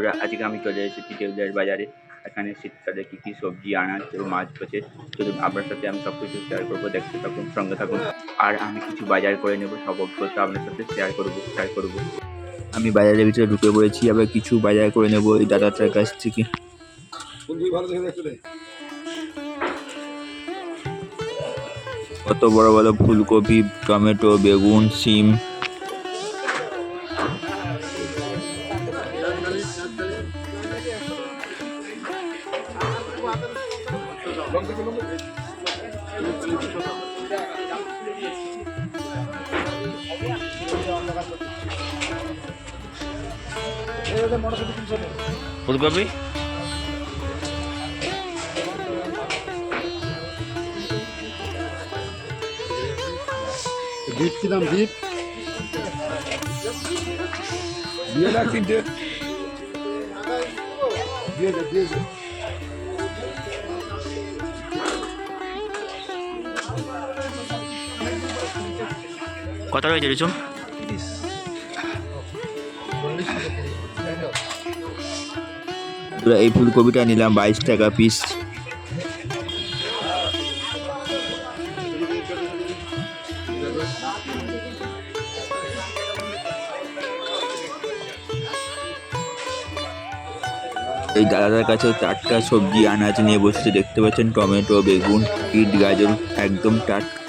বন্ধুরা আজকে আমি চলে এসেছি দেবদার বাজারে। এখানে শীতকালে কী কী সবজি আনাজ এবং মাছ বসে চলুন আপনার সাথে আমি সব কিছু শেয়ার করব দেখতে থাকুন সঙ্গে থাকুন। আর আমি কিছু বাজার করে নেব সব অভিজ্ঞতা আপনার সাথে শেয়ার করব শেয়ার করব। আমি বাজারের ভিতরে ঢুকে পড়েছি আবার কিছু বাজার করে নেব এই দাদাটার কাছ থেকে। কত বড় বড় ফুলকপি টমেটো বেগুন সিম ফুলকপি? বিট কি দাম বিট? দিয়ে দেখ তিনটে দিয়ে দিয়ে কত রয়েছে এই ফুলকপিটা নিলাম বাইশ টাকা পিস এই দাদার কাছে টাটকা সবজি আনাজ নিয়ে বসেছে, দেখতে পাচ্ছেন টমেটো, বেগুন বিট গাজর, একদম টাটকা।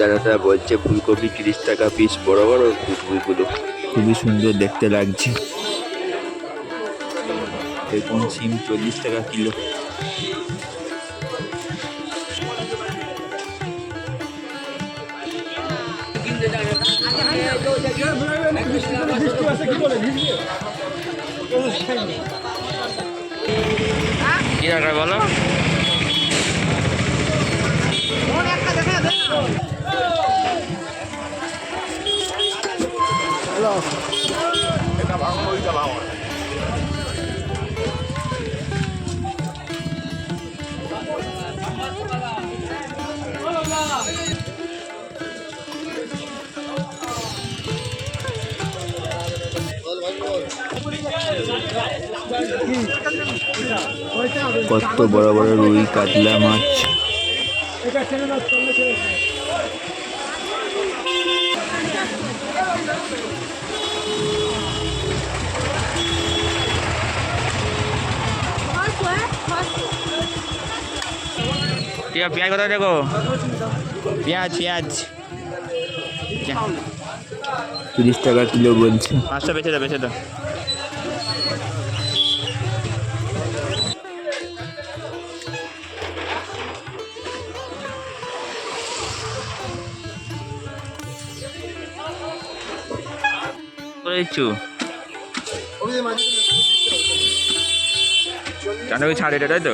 দাদাটা বলছে ফুলকপি তিরিশ টাকা পিস বড় বড় ফুলকপিগুলো। খুবই সুন্দর দেখতে লাগছে। বেগুন সিম চল্লিশ টাকা কিলো। কি দরকার বলো? এটা কত বড় বড় রুই কাতলা মাছ। ঠিক আছে পেঁয়াজ কথা দেখো পেঁয়াজ পেঁয়াজ। তিরিশ টাকা কিলো বলছে। পাঁচটা বেঁচে দাও বেঁচে দাও। করেছ চাঁদাকে ছাড় এটা তাই তো?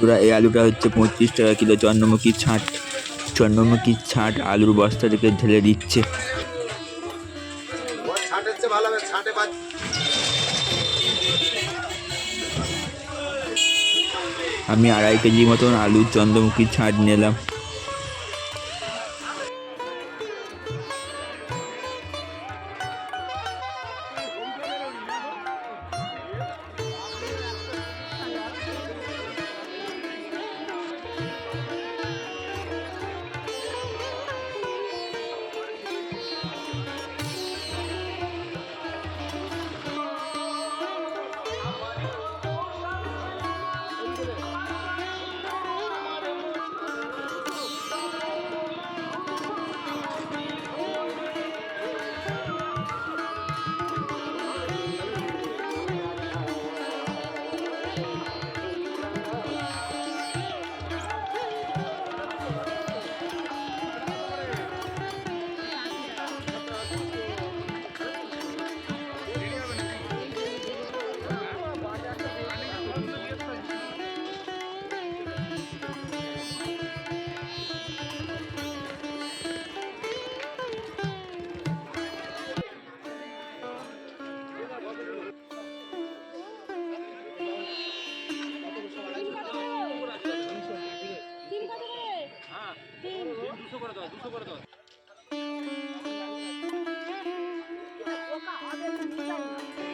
পুরা এই আলুটা হচ্ছে পঁচিশ টাকা কিলো। চন্দ্রমুখী ছাট, চন্দ্রমুখী ছাঁট আলুর বস্তা থেকে ঢেলে দিচ্ছে। আমি আড়াই কেজি মতন আলু চন্দ্রমুখী ছাঁট নিলাম।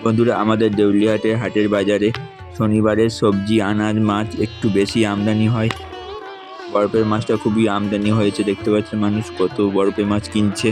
বন্ধুরা, আমাদের দেউলিয়াতে হাটের বাজারে শনিবারের সবজি, আনাজ, মাছ একটু বেশি আমদানি হয়। বরফের মাছটা খুবই আমদানি হয়েছে, দেখতে পাচ্ছেন মানুষ কত বরফের মাছ কিনছে।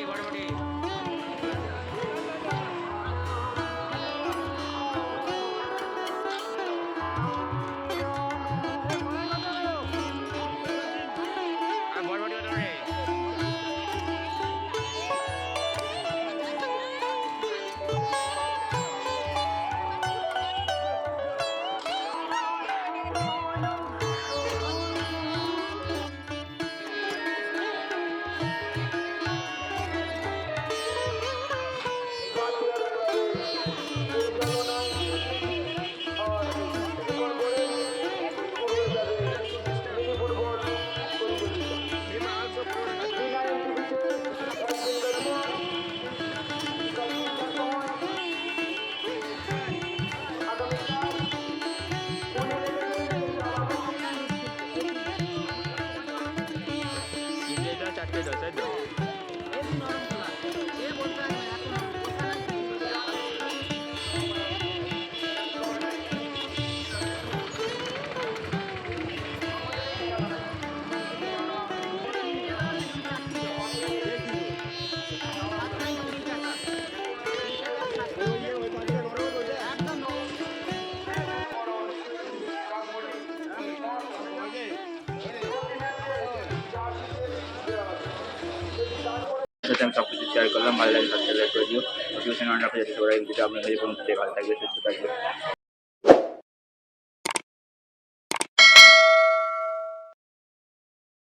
বড়বটি বড়বটি 4 de 7 সাথে আমি সব কিছু শেয়ার করলাম। ভালো লাগে সাবস্ক্রাইব করে নোটিফিকেশন অন রাখো যাতে সবাই ভালো থাকবে, সুস্থ থাকবে।